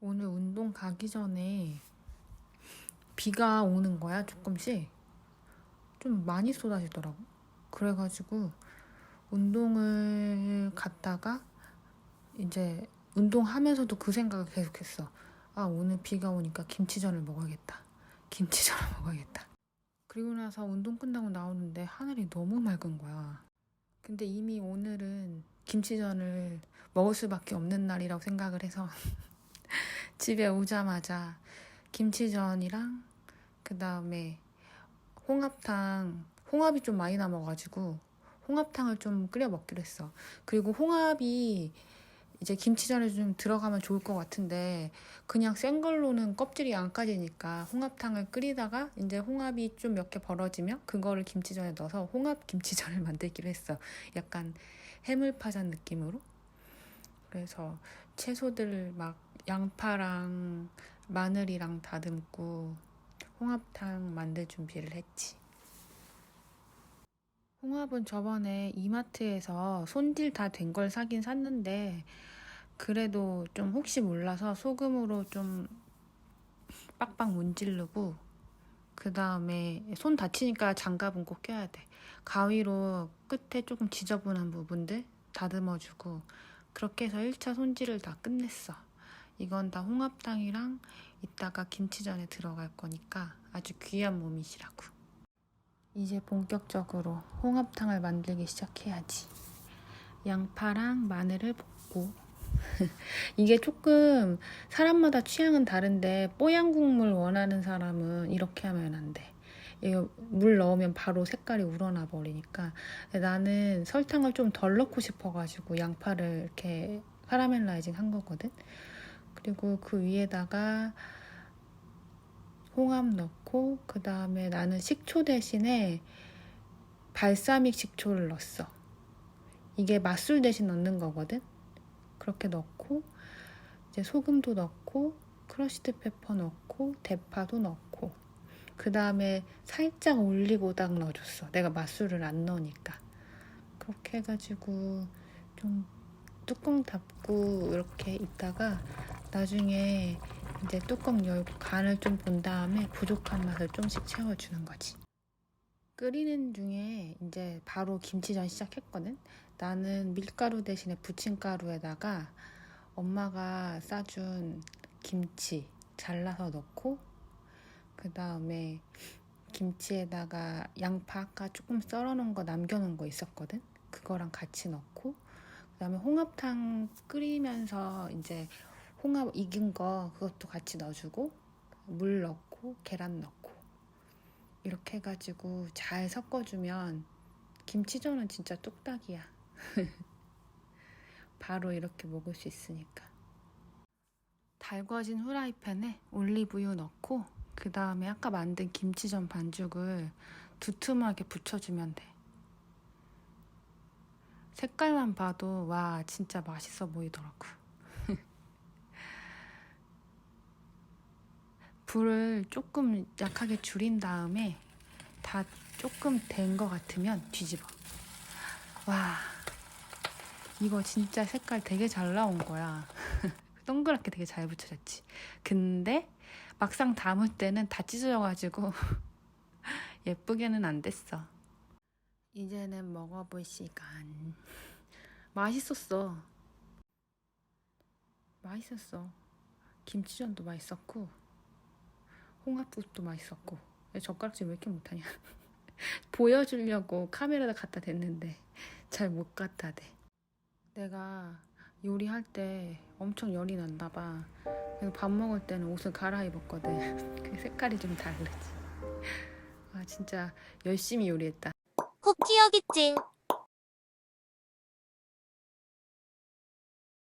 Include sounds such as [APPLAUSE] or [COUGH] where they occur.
오늘 운동 가기 전에 비가 오는 거야, 조금씩. 좀 많이 쏟아지더라고. 그래가지고 운동을 갔다가 이제 운동하면서도 그 생각을 계속했어. 아, 오늘 비가 오니까 김치전을 먹어야겠다. 김치전을 [LAUGHS] 먹어야겠다. 그리고 나서 운동 끝나고 나오는데 하늘이 너무 맑은 거야. 근데 이미 오늘은 김치전을 먹을 수밖에 없는 날이라고 생각을 해서 집에 오자마자 김치전이랑 그 다음에 홍합탕, 홍합이 좀 많이 남아가지고 홍합탕을 좀 끓여 먹기로 했어. 그리고 홍합이 이제 김치전에 좀 들어가면 좋을 것 같은데 그냥 센 걸로는 껍질이 안 까지니까 홍합탕을 끓이다가 이제 홍합이 좀 몇 개 벌어지면 그거를 김치전에 넣어서 홍합 김치전을 [LAUGHS] 만들기로 했어. 약간 해물파전 느낌으로. 그래서 채소들 막 양파랑 마늘이랑 다듬고 홍합탕 만들 준비를 했지. 홍합은 저번에 이마트에서 손질 다 된 걸 사긴 샀는데 그래도 좀 혹시 몰라서 소금으로 좀 빡빡 문지르고 그 다음에 손 다치니까 장갑은 꼭 껴야 돼. 가위로 끝에 조금 지저분한 부분들 다듬어주고 그렇게 해서 1차 손질을 다 끝냈어. 이건 다 홍합탕이랑 이따가 김치전에 들어갈 거니까 아주 귀한 몸이시라고. 이제 본격적으로 홍합탕을 만들기 시작해야지. 양파랑 마늘을 볶고. [LAUGHS] 이게 조금 사람마다 취향은 다른데 뽀얀 국물 원하는 사람은 이렇게 하면 안 돼. 이거 물 넣으면 바로 색깔이 우러나 버리니까 나는 설탕을 좀 덜 넣고 싶어가지고 양파를 이렇게 카라멜라이징 한 거거든. 그리고 그 위에다가 홍합 넣고 그 다음에 나는 식초 대신에 발사믹 식초를 넣었어. 이게 맛술 대신 넣는 거거든. 그렇게 넣고 이제 소금도 넣고 크러쉬드 페퍼 넣고 대파도 넣고 그 다음에 살짝 올리고당 넣어줬어. 내가 맛술을 안 넣으니까 그렇게 해가지고 좀 뚜껑 닫고 이렇게 있다가 나중에 이제 뚜껑 열고 간을 좀 본 다음에 부족한 맛을 좀씩 채워주는 거지. 끓이는 중에 이제 바로 김치전 시작했거든. 나는 밀가루 대신에 부침가루에다가 엄마가 싸준 김치 잘라서 넣고 그 다음에 김치에다가 양파 아까 조금 썰어놓은 거 남겨놓은 거 있었거든. 그거랑 같이 넣고 그 다음에 홍합탕 끓이면서 이제 홍합 익은 거 그것도 같이 넣어주고 물 넣고 계란 넣고 이렇게 해가지고 잘 섞어주면 김치전은 진짜 뚝딱이야. [LAUGHS] 바로 이렇게 먹을 수 있으니까. 달궈진 후라이팬에 올리브유 넣고 그 다음에 아까 만든 김치전 반죽을 두툼하게 붙여주면 돼. 색깔만 봐도 와 진짜 맛있어 보이더라고. [LAUGHS] 불을 조금 약하게 줄인 다음에 다 조금 된 것 같으면 뒤집어. 와, 이거 진짜 색깔 되게 잘 나온 거야. [LAUGHS] 동그랗게 되게 잘 붙여졌지. 근데 막상 담을 때는 다 찢어져가지고 [LAUGHS] 예쁘게는 안 됐어. 이제는 먹어볼 시간. 맛있었어. 맛있었어. 김치전도 맛있었고 홍합국도 맛있었고 야, 젓가락질 왜 이렇게 못하냐 [LAUGHS] 보여주려고 카메라다 갖다 댔는데 잘 못 갖다 대 내가 요리할 때 엄청 열이 났나 봐 그래서 밥 먹을 때는 옷을 갈아입었거든 그 색깔이 좀 다르지 아 진짜 열심히 요리했다 꼭 기억있지.